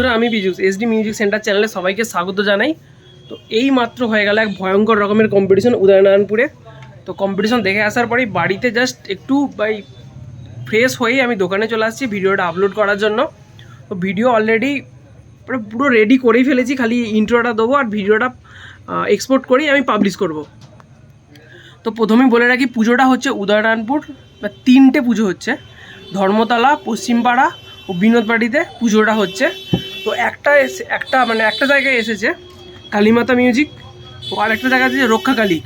বন্ধুরা, আমি বিজুস SD music centre চ্যানেলে সবাইকে স্বাগত জানাই। তো এই মাত্র হয়ে গেল এক ভয়ঙ্কর রকমের কম্পিটিশন উদয়নারায়ণপুরে। তো কম্পিটিশন দেখে আসার পরেই বাড়িতে জাস্ট একটু বাই ফ্রেশ হয়েই আমি দোকানে চলে আসছি ভিডিওটা আপলোড করার জন্য। তো ভিডিও অলরেডি পুরো রেডি করেই ফেলেছি, খালি ইন্ট্রোটা দেবো আর ভিডিওটা এক্সপোর্ট করেই আমি পাবলিশ করব। তো প্রথমেই বলে রাখি, পুজোটা হচ্ছে উদয়নারায়ণপুর, বা তিনটে পুজো হচ্ছে। ধর্মতলা, পশ্চিমপাড়া ও বিনোদবাড়িতে পুজোটা হচ্ছে। তো একটা এসে একটা মানে একটা জায়গায় এসেছে কালীমাতা মিউজিক ও আর একটা জায়গা আছে রক্ষাকালী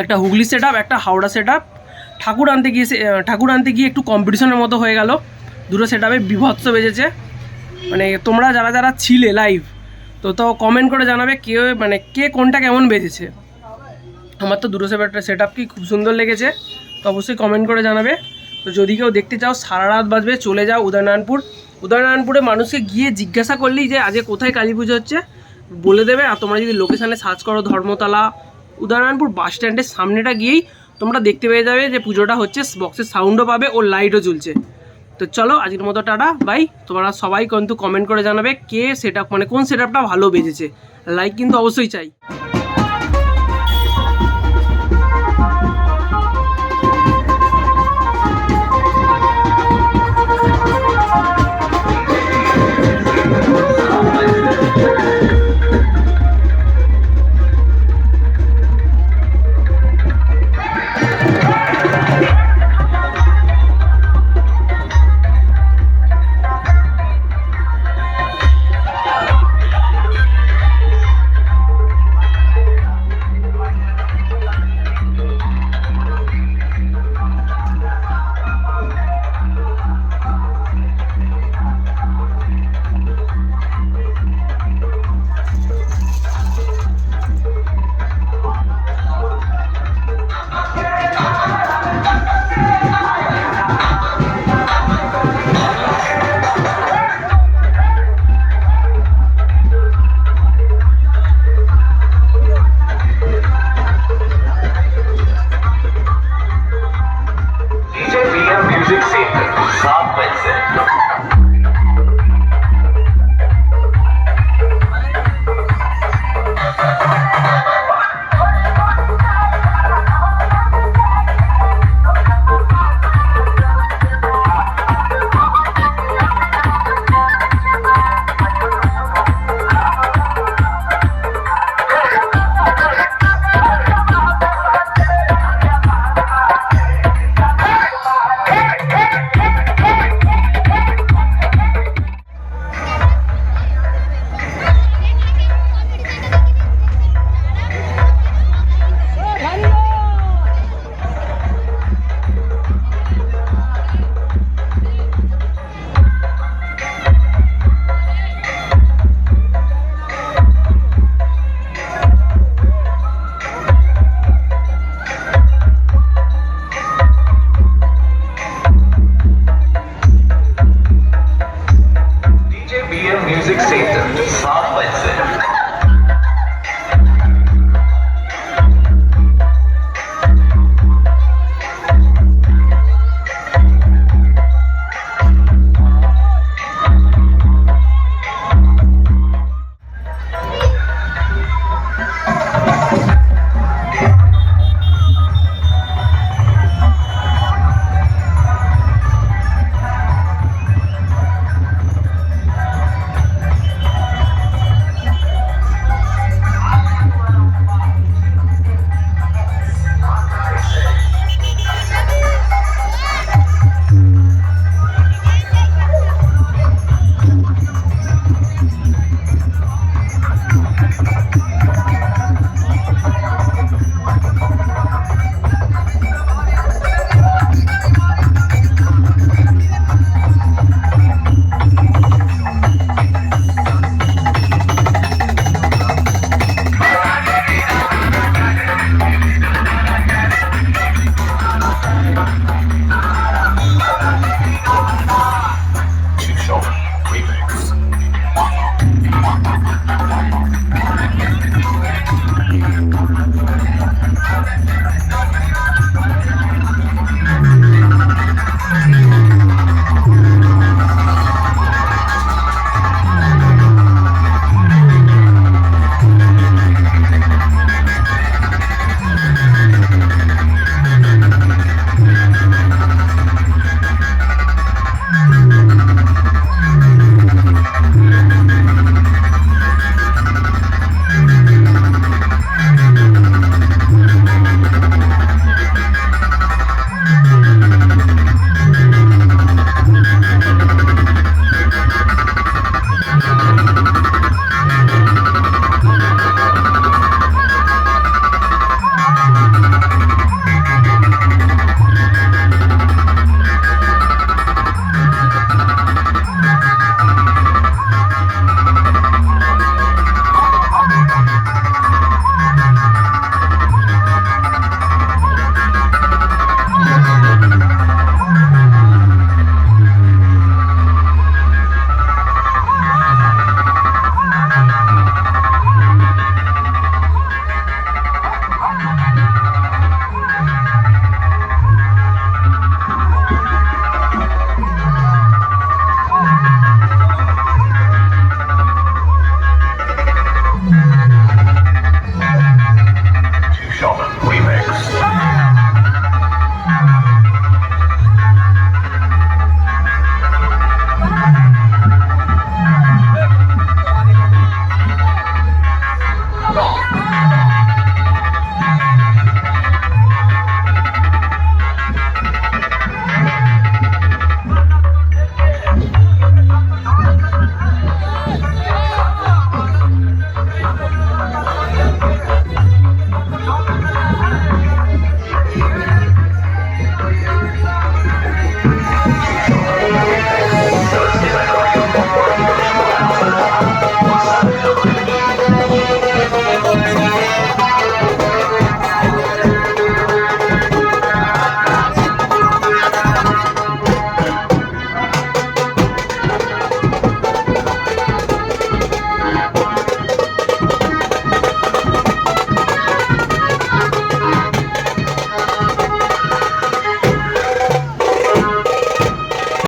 একটা হুগলি সেট একটা হাওড়া সেট আপ ঠাকুর আনতে গিয়ে ঠাকুর আনতে গিয়ে একটু কম্পিটিশনের মতো হয়ে গেল। দুটো সেট আপে বিভৎস বেজেছে। মানে তোমরা যারা যারা ছিলে লাইভ তো তো কমেন্ট করে জানাবে কে মানে কে কোনটা কেমন বেজেছে। আমার তো দুটো সেট সেট আপ কি খুব সুন্দর লেগেছে, তো অবশ্যই কমেন্ট করে জানাবে। তো যদি কেউ দেখতে চাও, সারা রাত বাজবে, চলে যাও উদয়নারায়ণপুর। উদয়নারায়ণপুরে মানুষকে গিয়ে জিজ্ঞাসা করলেই যে আজকে কোথায় কালী পুজো হচ্ছে, বলে দেবে। আর তোমরা যদি লোকেশানে সার্চ করো ধর্মতলা, উদয়নারায়ণপুর বাস স্ট্যান্ডের সামনেটা গিয়েই তোমরা দেখতে পেয়ে যাবে যে পুজোটা হচ্ছে। বক্সের সাউন্ডও পাবে ও লাইটও জ্বলছে। তো চলো, আজকের মতো টাটা বাই তোমরা সবাই কিন্তু কমেন্ট করে জানাবে কে সেট মানে কোন সেট ভালো বেজেছে। লাইক কিন্তু অবশ্যই চাই।